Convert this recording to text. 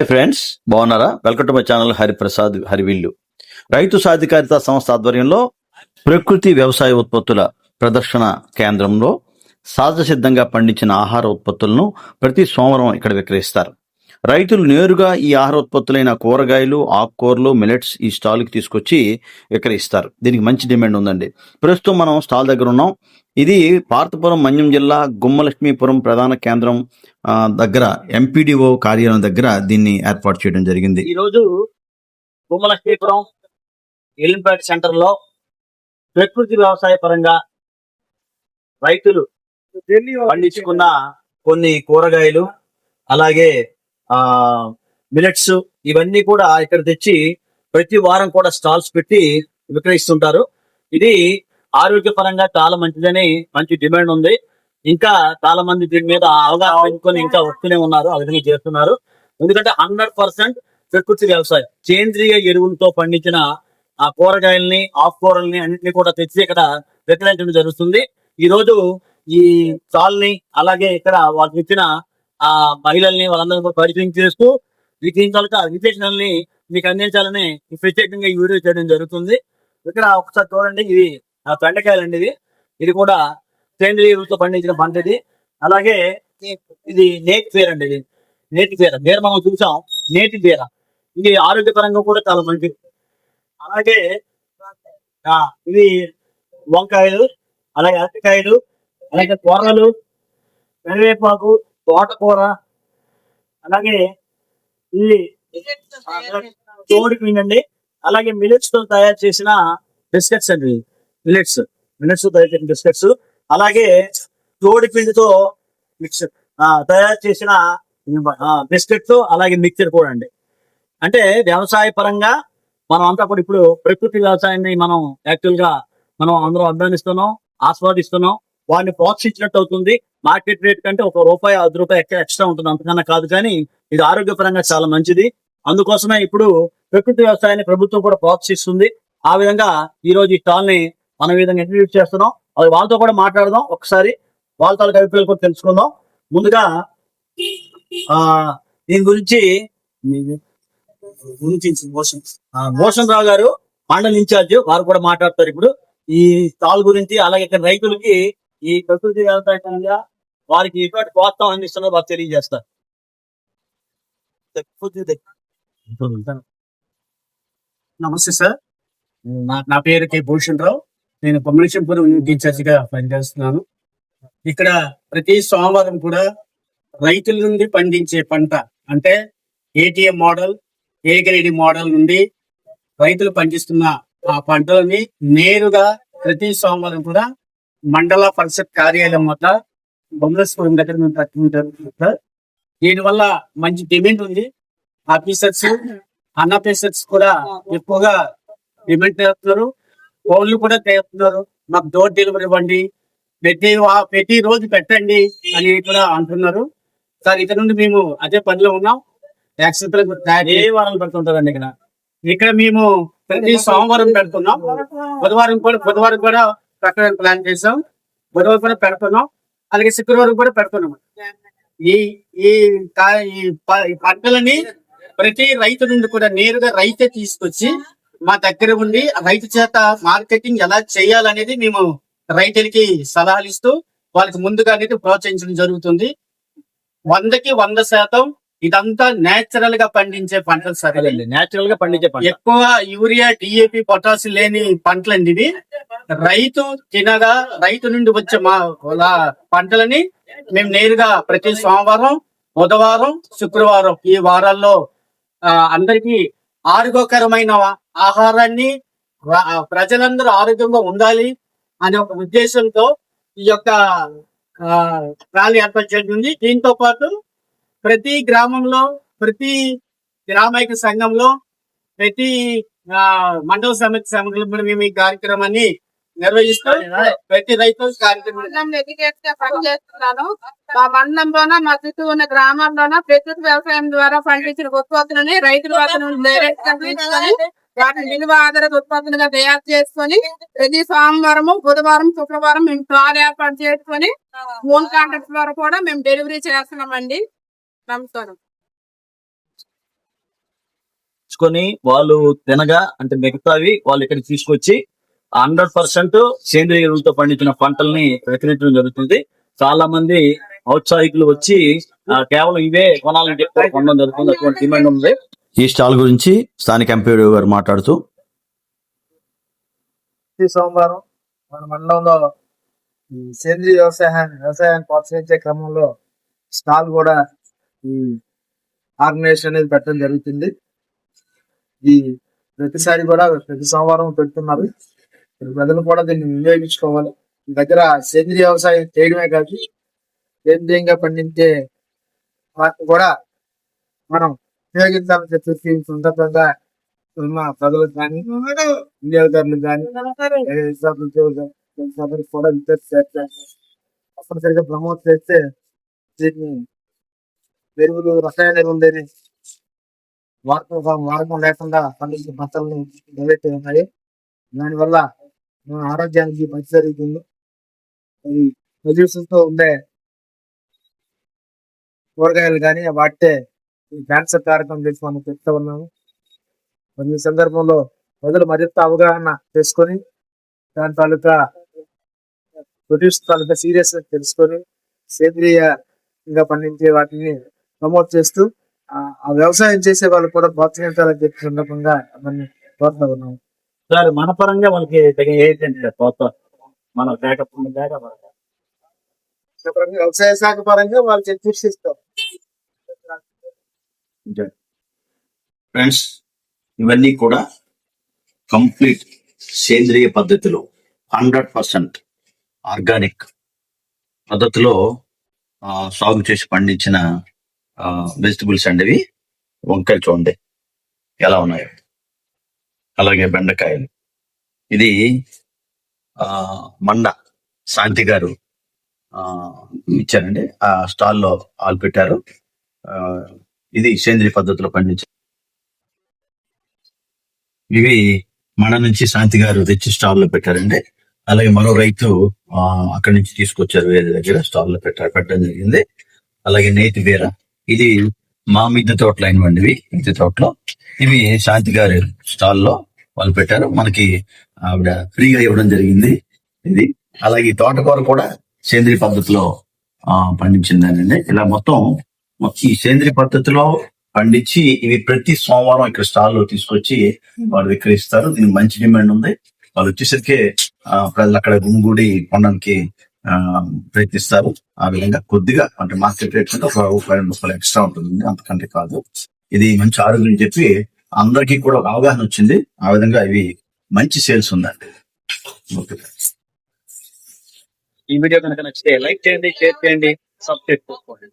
Friends బాగున్నారా? Welcome to my channel Hariprasad హరివిల్లు రైతు సాధికారిత సంస్థ ఆధ్వర్యంలో ప్రకృతి వ్యవసాయ ఉత్పత్తుల ప్రదర్శన కేంద్రంలో సహజసిద్ధంగా పండించిన ఆహార ఉత్పత్తులను ప్రతి సోమవారం ఇక్కడ విక్రయిస్తారు. రైతులు నేరుగా ఈ ఆహార ఉత్పత్తులైన కూరగాయలు ఆకుకూరలు మిలెట్స్ ఈ స్టాల్కి తీసుకొచ్చి విక్రయిస్తారు. దీనికి మంచి డిమాండ్ ఉందండి. ప్రస్తుతం మనం స్టాల్ దగ్గర ఉన్నాం. ఇది పార్తపురం మన్యం జిల్లా గుమ్మలక్ష్మీపురం ప్రధాన కేంద్రం ఆ, దగ్గర ఎంపీడీఓ కార్యాలయం దగ్గర దీన్ని ఏర్పాటు చేయడం జరిగింది. ఈ రోజు గుమ్మలక్ష్మీపురం ఎల్లింపేట సెంటర్లో ప్రకృతి వ్యవసాయ పరంగా రైతులు పండించుకున్న కొన్ని కూరగాయలు అలాగే ఆ మిలెట్స్ ఇవన్నీ కూడా ఇక్కడ తెచ్చి ప్రతి వారం కూడా స్టాల్స్ పెట్టి విక్రయిస్తుంటారు. ఇది ఆరోగ్యపరంగా చాలా మంచిదని మంచి డిమాండ్ ఉంది. ఇంకా చాలా మంది దీని మీద అవగాహన పెంచుకొని ఇంకా వస్తూనే ఉన్నారు ఆ విధంగా చేస్తున్నారు. ఎందుకంటే హండ్రెడ్ పర్సెంట్ ప్రకృతి వ్యవసాయం సేంద్రియ ఎరువులతో పండించిన ఆ కూరగాయల్ని ఆకుకూరల్ని అన్నింటినీ కూడా తెచ్చి ఇక్కడ విక్రయించడం జరుగుతుంది. ఈ రోజు ఈ స్టాల్ని అలాగే ఇక్కడ వాళ్ళకి ఇచ్చిన ఆ మహిళల్ని వాళ్ళందరినీ కూడా పరిచయం చేస్తూ విక్రయించాలి విశేషణల్ని మీకు అందించాలని ప్రత్యేకంగా ఈ వీడియో చేయడం జరుగుతుంది. ఇక్కడ ఒకసారి చూడండి ఇది బెండకాయలు అండి ఇది ఇది కూడా సేంద్రియ ఎరువులతో పండించిన పంట ఇది. అలాగే ఇది నేటి పేరు అండి ఇది. నేటి పేర. పేరు మనం చూసాం నేటి పేర. ఇది ఆరోగ్యపరంగా కూడా చాలా మంచిది. అలాగే ఆ, ఇవి వంకాయలు అలాగే అరటికాయలు అలాగే కూరలు కరివేపాకు తోటకూర అలాగే ఇది తోడి పిండి అండి. అలాగే మిలెట్స్తో తయారు చేసిన బిస్కెట్స్ అండి మిల్లెట్స్ మిల్లెట్స్ తయారు చేసిన బిస్కెట్స్ అలాగే తోడి పిండితో మిక్స్ తయారు చేసిన బిస్కెట్స్ అలాగే మిక్చర్ కూడా అండి. అంటే వ్యవసాయ పరంగా మనం అంతా కూడా ఇప్పుడు ప్రకృతి వ్యవసాయాన్ని మనం యాక్చువల్గా మనం అందరం అభిమానిస్తున్నాం ఆస్వాదిస్తున్నాం. వాడిని ప్రోత్సహించినట్టు అవుతుంది. మార్కెట్ రేట్ కంటే ఒక రూపాయి ఐదు రూపాయి ఎక్కడ ఎక్స్ట్రా ఉంటుంది. అంతకన్నా కాదు కానీ ఇది ఆరోగ్యపరంగా చాలా మంచిది. అందుకోసమే ఇప్పుడు ప్రకృతి వ్యవసాయాన్ని ప్రభుత్వం కూడా ప్రోత్సహిస్తుంది. ఆ విధంగా ఈ రోజు ఈ స్టాల్ని మనం ఈ విధంగా ఇంట్రడ్యూస్ చేస్తున్నాం. అది వాళ్ళతో కూడా మాట్లాడదాం. ఒకసారి వాళ్ళ తాలూకు అభిప్రాయాలు కూడా తెలుసుకుందాం. ముందుగా ఆ దీని గురించి మోషన్ రావు గారు మండల్ ఇన్ఛార్జ్ వారు కూడా మాట్లాడతారు ఇప్పుడు. ఈ స్టాల్ గురించి అలాగే ఇక్కడ రైతులకి ఈ ప్రకృతి వ్యవసాయంగా వారికి ఎటువంటి ప్రోత్సాహం అందిస్తున్నదో వారు తెలియజేస్తారు. నమస్తే సార్. నా- నా పేరు కే భూషణ్ రావు నేను కొమ్మలేశ్వరపురం టీచర్స్గా పనిచేస్తున్నాను ఇక్కడ ప్రతి సోమవారం కూడా రైతుల నుండి పండించే పంట అంటే ATM model A grade model నుండి రైతులు పండిస్తున్న ఆ పంటలని నేరుగా ప్రతి సోమవారం కూడా మండల పరిషత్ కార్యాలయం వద్ద బొమ్మలేశ్వరం దగ్గర మేము పట్టుకుంటారు సార్ దీనివల్ల మంచి డిమాండ్ ఉంది. ఆఫీసర్స్ అన్న ఆఫీసర్స్ కూడా ఎక్కువగా డిమాండ్ చేస్తున్నారు. ఫోన్లు కూడా చేస్తున్నారు మాకు డోర్ డెలివరీ ఇవ్వండి ప్రతి ప్రతి రోజు పెట్టండి అని కూడా అంటున్నారు. సార్ ఇక్కడ నుండి మేము అదే పనిలో ఉన్నాం. యాక్సిడెంట్ ఏ వారాలు పెడుతుంటారండి ఇక్కడ? ఇక్కడ మేము ప్రతి సోమవారం పెడుతున్నాం. బుధవారం కూడా బుధవారం కూడా పెట్టడానికి ప్లాన్ చేసాం. బుధవారం కూడా పెడుతున్నాం. అలాగే శుక్రవారం కూడా పెడుతున్నాం. ఈ ఈ పంటలని ప్రతి రైతు నుండి కూడా నేరుగా రైతే తీసుకొచ్చి మా దగ్గర ఉండి రైతు చేత మార్కెటింగ్ ఎలా చేయాలనేది మేము రైతులకి సలహాలు ఇస్తూ వాళ్ళకి ముందుగా అనేది ప్రోత్సహించడం జరుగుతుంది. వందకి వంద శాతం ఇదంతా నేచురల్గా పండించే పంటలు సరే నేచురల్గా పండించే పంట. ఎక్కువ యూరియా డిఏపి పొటాష్ లేని పంటలండి ఇవి. రైతు తినగా రైతు నుండి వచ్చే మా పంటలని మేము నేరుగా ప్రతి సోమవారం బుధవారం శుక్రవారం ఈ వారాల్లో అందరికీ ఆరోగ్యకరమైన ఆహారాన్ని ప్రజలందరూ ఆరోగ్యంగా ఉండాలి అనే ఒక ఉద్దేశంతో ఈ యొక్క ర్యాలీ ఏర్పాటు చేయడం దీంతో పాటు ప్రతి గ్రామంలో ప్రతి గ్రామైక సంఘంలో ప్రతి ఆ, మండల సమితి సంఘంలో కూడా మేము ఈ కార్యక్రమాన్ని నిర్వహిస్తూ ప్రతి రైతు కార్యక్రమం పనిచేస్తున్నాను మా మండలంలోన మా చుట్టూ ఉన్న గ్రామాల్లోన ప్రకృతి వ్యవసాయం ద్వారా పండించిన ఉత్పత్తులని రైతుల వద్ద వాటిని విలువ ఆధారిత ఉత్పత్తులుగా తయారు చేసుకొని ప్రతి సోమవారం బుధవారం శుక్రవారం మేము స్టాల్ ఏర్పాటు చేసుకొని ఫోన్ కాంటాక్ట్ ద్వారా కూడా మేము డెలివరీ చేస్తున్నామండి. నమస్కారం. పండించుకొని వాళ్ళు తినగా అంటే మిగతావి వాళ్ళు ఇక్కడ తీసుకొచ్చి హండ్రెడ్ పర్సెంట్ సేంద్రియ ఎరువులతో పండించిన పంటల్ని విక్రయించడం జరుగుతుంది. చాలా మంది ఔత్సాహికులు వచ్చి కేవలం ఇవే కొనాలని చెప్పి కొనడం జరుగుతుంది. అటువంటి డిమాండ్ ఉంది. ఈ స్టాల్ గురించి స్థానిక ఎంపీ గారు మాట్లాడుతూ. ప్రతి సోమవారం మన మండలంలో సేంద్రియ సేంద్రీయ వ్యవసాయాన్ని వ్యవసాయాన్ని ప్రోత్సహించే క్రమంలో స్టాల్ కూడా ఈ ఆర్గనైజేషన్ అనేది పెట్టడం జరుగుతుంది. ఈ ప్రతిసారి కూడా ప్రతి సోమవారం పెడుతున్నారు. ప్రజలు కూడా దీన్ని వినియోగించుకోవాలి. దగ్గర సేంద్రీయ వ్యవసాయం చేయడమే కాదు సేంద్రియంగా పండించే వాటిని కూడా మనం ఉపయోగించాలని చెప్పి ఈ సందర్భంగా ఉన్న ప్రజలకు కానీ వినియోగదారులు కానీ కూడా ఇంట్రెస్ట్ చేస్తారు తప్పనిసరిగా ప్రమోట్ చేస్తే దీన్ని ఎరువులు రసాయన ఎరువులు లేని వాడకం వాడకం లేకుండా పండించిన పంటలను ఏవైతే ఉన్నాయి దానివల్ల మన ఆరోగ్యానికి మంచి జరుగుతుంది అది పొల్యూషన్ ఉండే కూరగాయలు కానీ వాటితే ఈ క్యాన్సర్ కారకం చేసి మనం చెప్తా ఉన్నాము మరి ఈ సందర్భంలో ప్రజలు మరింత అవగాహన చేసుకొని దాని తాలూకా ప్రొడ్యూస్ తాలూకా సీరియస్ తెలుసుకొని సేంద్రియంగా పండించే వాటిని ప్రమోట్ చేస్తూ ఆ వ్యవసాయం చేసే వాళ్ళు కూడా ప్రోత్సహించాలని చెప్పి సందర్భంగా అవన్నీ కోరుతా ఉన్నాము. సార్ మన పరంగా వాళ్ళకి తగిన ఏంటంటే మన బ్యాకప్ బ్యాకప్. వ్యవసాయ శాఖ పరంగా వాళ్ళు చర్చిస్తాం ఫ్రెండ్స్ ఇవన్నీ కూడా కంప్లీట్ సేంద్రియ పద్ధతిలో హండ్రెడ్ పర్సెంట్ ఆర్గానిక్ పద్ధతిలో ఆ, సాగు చేసి పండించిన వెజిటబుల్స్ అండి ఇవి వంకాయలు చూడండి ఎలా ఉన్నాయో. అలాగే బెండకాయలు. ఇది ఆ మండ శాంతి గారు ఆ, ఇచ్చారండి. ఆ స్టాల్లో ఆలు పెట్టారు. ఆ, ఇది సేంద్రియ పద్ధతిలో పండించ ఇవి మన నుంచి శాంతి గారు తెచ్చి స్టాల్లో పెట్టారండి. అలాగే మరో రైతు అక్కడి నుంచి తీసుకొచ్చారు వేరే దగ్గర స్టాల్లో పెట్టారు పెట్టడం జరిగింది. అలాగే నేతి బీర ఇది మా మిద్దె తోటలు అయినవండివి మిద్దె తోటలో. ఇవి శాంతి గారి స్టాల్లో వాళ్ళు పెట్టారు. మనకి ఆవిడ ఫ్రీగా ఇవ్వడం జరిగింది ఇది. అలాగే తోటకూర కూడా సేంద్రియ పద్ధతిలో ఆ, పండించిందండి ఇలా మొత్తం ఈ సేంద్రియ పద్ధతిలో పండించి ఇవి ప్రతి సోమవారం ఇక్కడ స్టాల్లో తీసుకొచ్చి వాళ్ళు విక్రయిస్తారు. దీనికి మంచి డిమాండ్ ఉంది. వాళ్ళు వచ్చేసరికి ఆ, ప్రజలు అక్కడ గుమిగూడి కొనడానికి ఆ, ప్రయత్నిస్తారు. ఆ విధంగా కొద్దిగా అంటే మార్కెట్ రేట్ కంటే ఒక రూపాయి రెండు రూపాయలు ఎక్స్ట్రా ఉంటుంది అంతకంటే కాదు. ఇది మంచి ఆరోగ్యం చెప్పి అందరికీ కూడా ఒక అవగాహన వచ్చింది. ఆ విధంగా ఇవి మంచి సేల్స్ ఉందండి. ఓకే. ఈ వీడియో కనుక నచ్చితే లైక్ చేయండి షేర్ చేయండి సబ్స్క్రైబ్ చేసుకోండి.